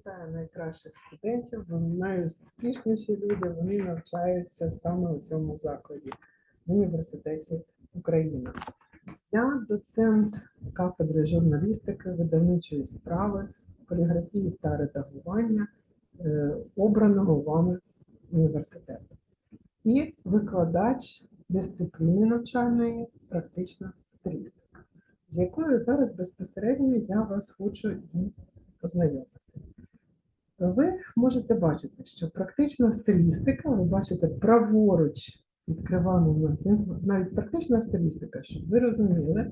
вітаю найкращих студентів, вони найуспішніші люди, вони навчаються саме у цьому закладі в університеті України. Я доцент кафедри журналістики, видавничої справи, поліграфії та редагування е, обраного вами університету і викладач дисципліни навчальної практична стилістика, з якою зараз безпосередньо я вас хочу і познайомити. Ви можете бачити, що практична стилістика, ви бачите праворуч відкриваємо в навіть практична стилістика, щоб ви розуміли,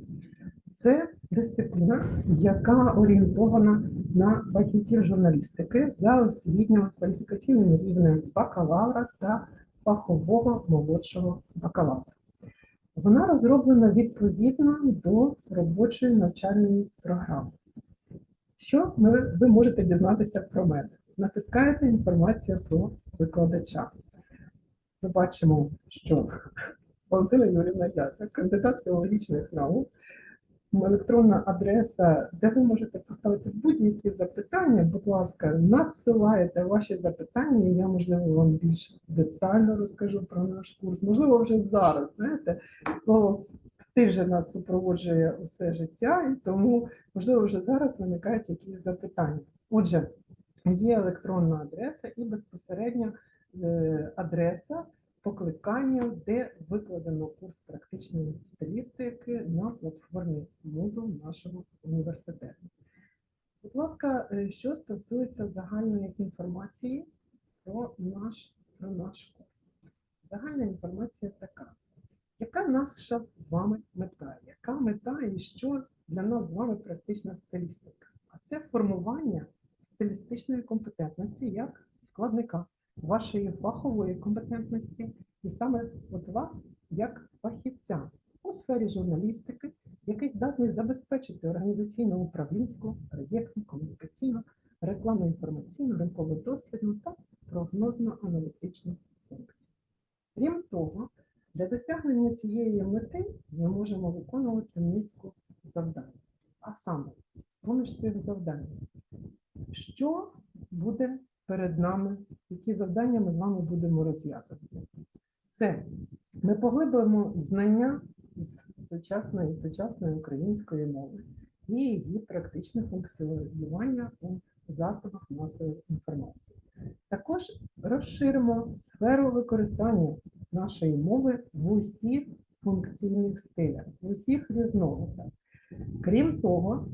це дисципліна, яка орієнтована на фахівців журналістики за освітньо кваліфікаційним рівнем бакалавра та фахового молодшого бакалавра. Вона розроблена відповідно до робочої навчальної програми. Що ви можете дізнатися про мене? Натискаєте інформацію про викладача. Ми бачимо, що Валентина Юрівна Дята, кандидат філологічних наук, електронна адреса, де ви можете поставити будь-які запитання, будь ласка, надсилайте ваші запитання, і я, можливо, вам більш детально розкажу про наш курс. Можливо, вже зараз, знаєте, слово стиль же нас супроводжує усе життя, і тому, можливо, вже зараз виникають якісь запитання. Отже, є електронна адреса і безпосередньо е, адреса покликання, де викладено курс практичної стилістики на платформі Moodle нашого університету. Будь ласка, е, що стосується загальної інформації про наш, про наш курс. Загальна інформація така. Яка наша з вами мета? Яка мета і що для нас з вами практична стилістика? А це формування стилістичної компетентності як складника вашої фахової компетентності, і саме от вас як фахівця у сфері журналістики, який здатний забезпечити організаційно-управлінську, проєктну, комунікаційну, рекламно-інформаційну, ринково-дослідну та прогнозно-аналітичну функцію. Крім того, для досягнення цієї мети ми можемо виконувати низку завдань. А саме, з-поміж цих завдань, що буде перед нами, які завдання ми з вами будемо розв'язувати? Це ми поглибимо знання з сучасної сучасної української мови і її практичне функціонування у засобах масової інформації. Також розширимо сферу використання нашої мови в усіх функційних стилях, в усіх різновидах. Крім того,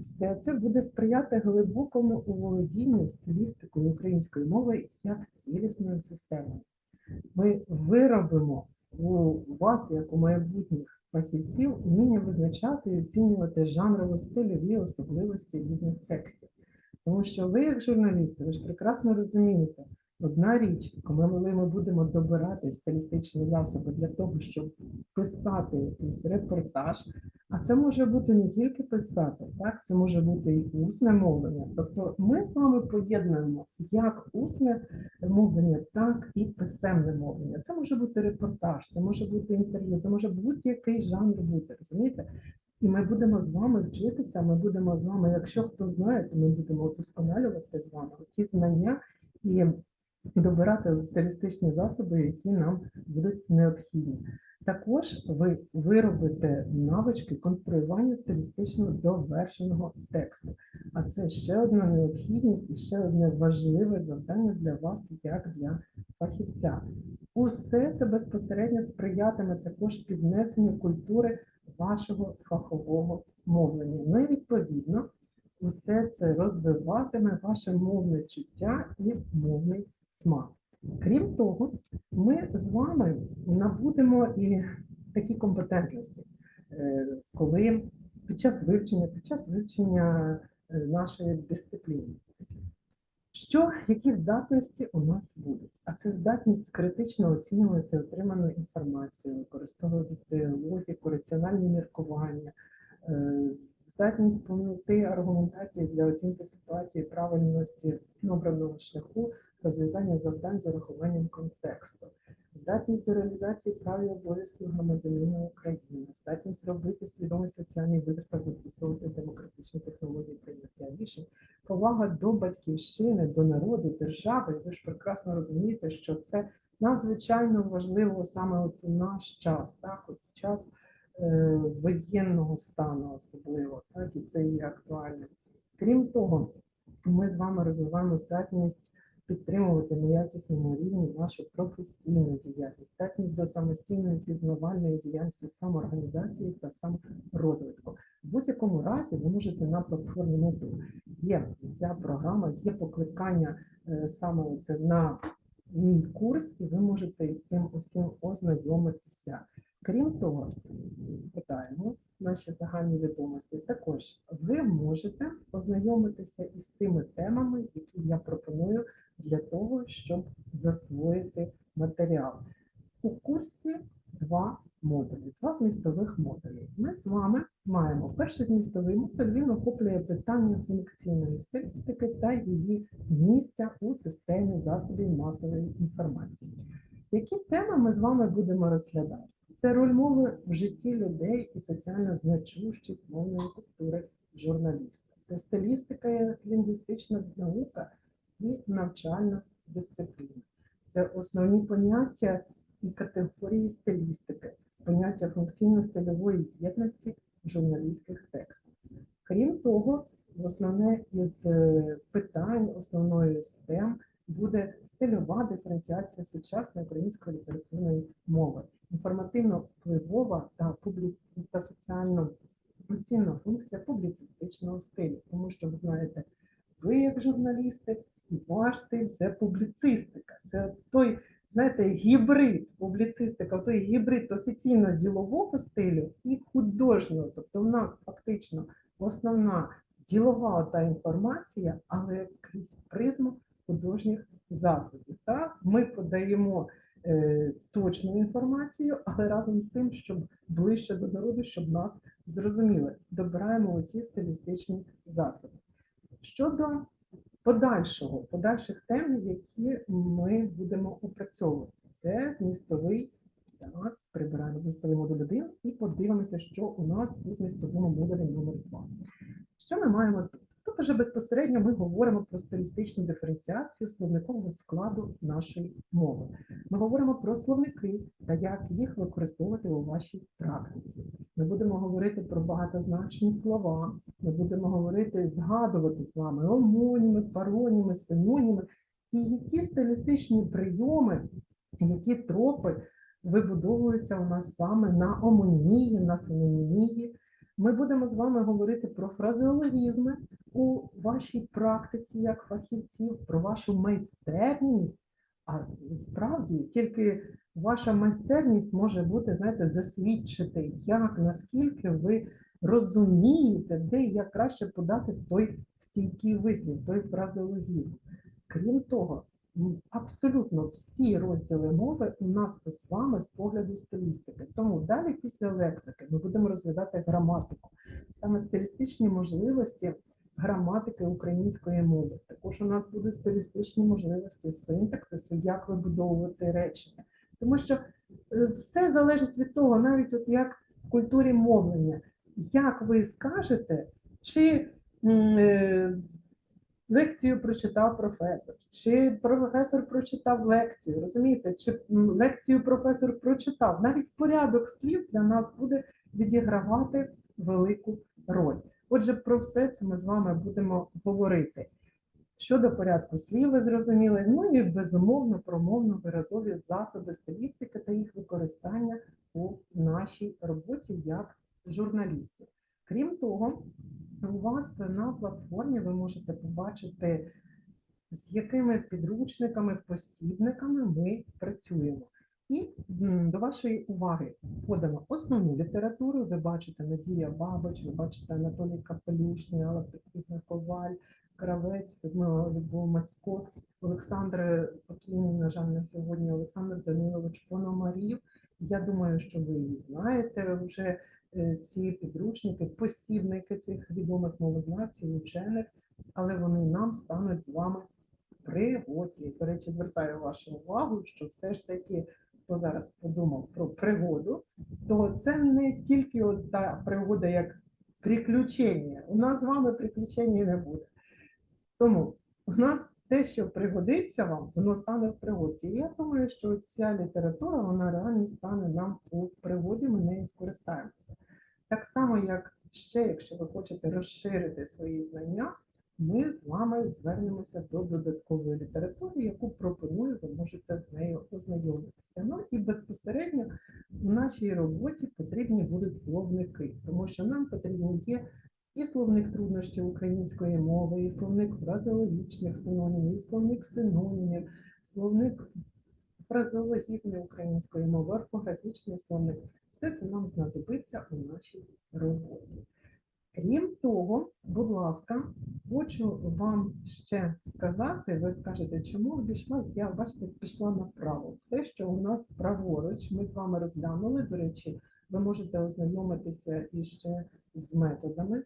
все це буде сприяти глибокому володінню стилістикою української мови як цілісною системою. Ми виробимо у вас, як у майбутніх фахівців, вміння визначати і оцінювати жанрові стильові особливості різних текстів. Тому що ви, як журналісти, ви ж прекрасно розумієте, одна річ, коли ми будемо добирати стилістичні засоби для того, щоб писати якийсь репортаж, а це може бути не тільки писати, так це може бути і усне мовлення. Тобто ми з вами поєднуємо як усне мовлення, так і писемне мовлення. Це може бути репортаж, це може бути інтерв'ю, це може будь-який жанр бути, розумієте? І ми будемо з вами вчитися, ми будемо з вами, якщо хто знає, то ми будемо удосконалювати з вами ці знання і добирати стилістичні засоби, які нам будуть необхідні. Також ви виробите навички конструювання стилістично довершеного тексту. А це ще одна необхідність і ще одне важливе завдання для вас, як для фахівця. Усе це безпосередньо сприятиме також піднесенню культури вашого фахового мовлення. Ну і відповідно, усе це розвиватиме ваше мовне чуття і мовний смак. Крім того, ми з вами набудемо і такі компетентності, е, коли під час вивчення, під час вивчення е, нашої дисципліни. Що, які здатності у нас будуть? А це здатність критично оцінювати отриману інформацію, використовувати логіку, раціональні міркування, е, здатність помилити аргументації для оцінки ситуації правильності обраного шляху, розв'язання завдань з урахуванням контексту, здатність до реалізації прав і обов'язків громадянина України, здатність робити свідомий соціальний вибір та застосовувати демократичні технології прийняття рішень, повага до батьківщини, до народу, держави. Ви ж прекрасно розумієте, що це надзвичайно важливо саме от у наш час, так, от час е, воєнного стану особливо, так, і це є актуальним. Крім того, ми з вами розвиваємо здатність підтримувати на якісному рівні нашу професійну діяльність, здатність до самостійної пізнавальної діяльності самоорганізації та саморозвитку. В будь-якому разі ви можете на платформі НУТУ є ця програма, є покликання е, саме на мій курс, і ви можете із цим усім ознайомитися. Крім того, спитаємо наші загальні відомості. Також ви можете ознайомитися із тими темами, які я пропоную для того, щоб засвоїти матеріал. У курсі два модулі, два змістових модулі. Ми з вами маємо перший змістовий модуль, він охоплює питання функційної статистики та її місця у системі засобів масової інформації. Які теми ми з вами будемо розглядати? Це роль мови в житті людей і соціальна значущість мовної культури журналіста. Це стилістика як лінгвістична наука і навчальна дисципліна. Це основні поняття і категорії стилістики, поняття функційно-стильової єдності журналістських текстах. Крім того, основне із е, питань, основною з тем буде стильова диференціація сучасної української літературної мови, інформативно-впливова та публі... та соціально оцінна функція публіцистичного стилю, тому що ви знаєте, ви як журналісти, і ваш стиль це публіцистика. Це той, знаєте, гібрид публіцистика, той гібрид офіційно ділового стилю і художнього. Тобто, в нас фактично основна ділова та інформація, але крізь призму художніх засобів. Так? Ми подаємо е, точну інформацію, але разом з тим, щоб ближче до народу, щоб нас зрозуміли, добираємо оці стилістичні засоби. Щодо подальшого, подальших тем, які ми будемо опрацьовувати, це змістовий. Так, прибираємо змістовий модуль 1 і подивимося, що у нас у змістовому модулі номер 2. Що ми маємо тут? Тут вже безпосередньо ми говоримо про стилістичну диференціацію словникового складу нашої мови. Ми говоримо про словники та як їх використовувати у вашій практиці. Ми будемо говорити про багатозначні слова. Ми будемо говорити, згадувати з вами омоніми, пароніми, синоніми і які стилістичні прийоми, які тропи вибудовуються у нас саме на омонії, на синонімії. Ми будемо з вами говорити про фразеологізми у вашій практиці як фахівців, про вашу майстерність. А справді тільки ваша майстерність може бути, знаєте, засвідчити, як наскільки ви розумієте, де як краще подати той стійкий вислів, той фразеологізм. Крім того, абсолютно всі розділи мови у нас з вами з погляду стилістики. Тому далі після лексики ми будемо розглядати граматику, саме стилістичні можливості граматики української мови. Також у нас будуть стилістичні можливості синтаксису, як вибудовувати речення. Тому що е, все залежить від того, навіть от як в культурі мовлення, як ви скажете, чи е, лекцію прочитав професор, чи професор прочитав лекцію, розумієте, чи лекцію професор прочитав. Навіть порядок слів для нас буде відігравати велику роль. Отже, про все це ми з вами будемо говорити. Щодо порядку слів, ви зрозуміли, ну і безумовно промовно виразові засоби стилістики та їх використання у нашій роботі як журналістів. Крім того, у вас на платформі ви можете побачити, з якими підручниками, посібниками ми працюємо. І до вашої уваги подано основну літературу. Ви бачите Надія Бабич, ви бачите Анатолій Капелюшний, Алла Петрівна Коваль, Кравець, Людмила Любов Мацько, Олександр Покійний, на жаль, на сьогодні, Олександр Данилович Пономарів. Я думаю, що ви її знаєте вже е, ці підручники, посібники цих відомих мовознавців, учених, але вони нам стануть з вами в пригоді. До речі, звертаю вашу увагу, що все ж таки, хто зараз подумав про пригоду, то це не тільки от та пригода як приключення. У нас з вами приключень не буде. Тому у нас те, що пригодиться вам, воно стане в пригоді. І я думаю, що ця література вона реально стане нам у пригоді, ми нею скористаємося. Так само, як ще, якщо ви хочете розширити свої знання, ми з вами звернемося до додаткової літератури, яку пропоную, ви можете з нею ознайомитися. Ну і безпосередньо в нашій роботі потрібні будуть словники, тому що нам потрібні є і словник труднощів української мови, і словник фразеологічних синонімів, і словник синонімів, словник фразеологізмів української мови, орфографічний словник. Все це нам знадобиться у нашій роботі. Крім того, будь ласка, хочу вам ще сказати, ви скажете, чому обійшла? Я, бачите, пішла направо. Все, що у нас праворуч, ми з вами розглянули. До речі, ви можете ознайомитися іще з методами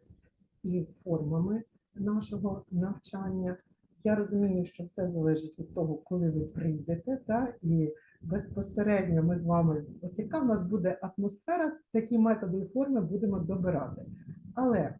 і формами нашого навчання. Я розумію, що все залежить від того, коли ви прийдете, та, і безпосередньо ми з вами, от яка в нас буде атмосфера, такі методи і форми будемо добирати. Але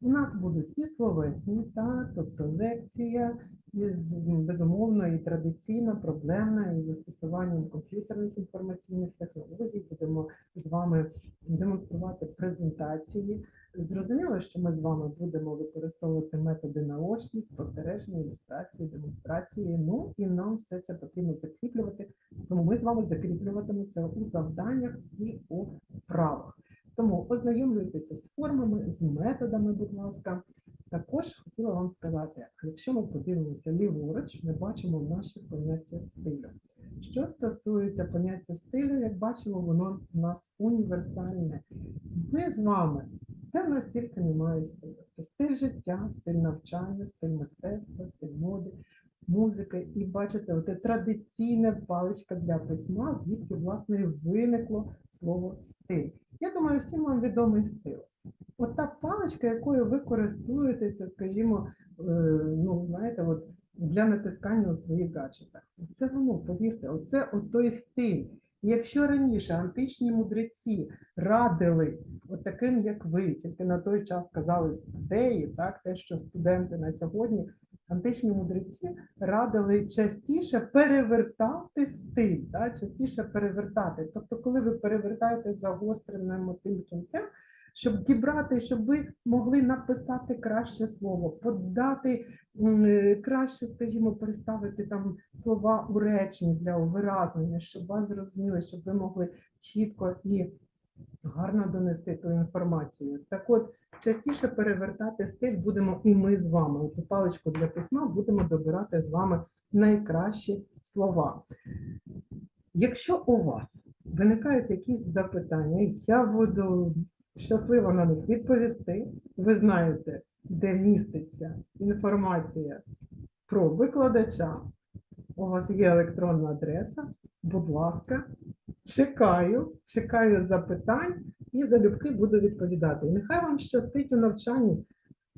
у нас будуть і словесні, та, тобто лекція, і з- безумовно, і традиційна, проблемна, і застосуванням комп'ютерних інформаційних технологій. Будемо з вами демонструвати презентації. Зрозуміло, що ми з вами будемо використовувати методи наочні, спостереження, ілюстрації, демонстрації. Ну і нам все це потрібно закріплювати. Тому ми з вами закріплюватимемо у завданнях і у вправах. Тому ознайомлюйтеся з формами, з методами, будь ласка. Також хотіла вам сказати, якщо ми подивимося ліворуч, ми бачимо наше поняття стилю. Що стосується поняття стилю, як бачимо, воно у нас універсальне. Ми з вами, де в нас тільки немає стилю. Це стиль життя, стиль навчання, стиль мистецтва, стиль моди, музики. І бачите, оте традиційна паличка для письма, звідки власне виникло слово стиль. Я думаю, всім вам відомий стиль. От та паличка, якою ви користуєтеся, скажімо, е, ну знаєте, от для натискання у своїх гаджетах. Це воно, повірте, оце той стиль. Якщо раніше античні мудреці радили таким, як ви, тільки на той час казали студеї, так, те, що студенти на сьогодні, античні мудреці радили частіше перевертати стиль, так, частіше перевертати. Тобто, коли ви перевертаєте загостреним тим кінцем, щоб дібрати, щоб ви могли написати краще слово, подати е, краще, скажімо, представити там слова у реченні для увиразнення, щоб вас зрозуміли, щоб ви могли чітко і гарно донести ту інформацію. Так от, частіше перевертати стиль будемо і ми з вами. Оту паличку для письма будемо добирати з вами найкращі слова. Якщо у вас виникають якісь запитання, я буду щаслива на них відповісти. Ви знаєте, де міститься інформація про викладача. У вас є електронна адреса. Будь ласка, чекаю, чекаю запитань і залюбки буду відповідати. І нехай вам щастить у навчанні.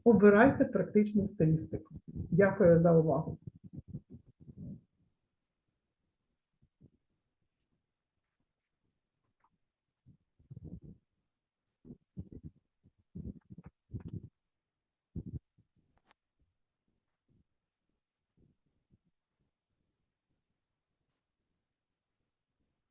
Обирайте практичну стилістику. Дякую за увагу.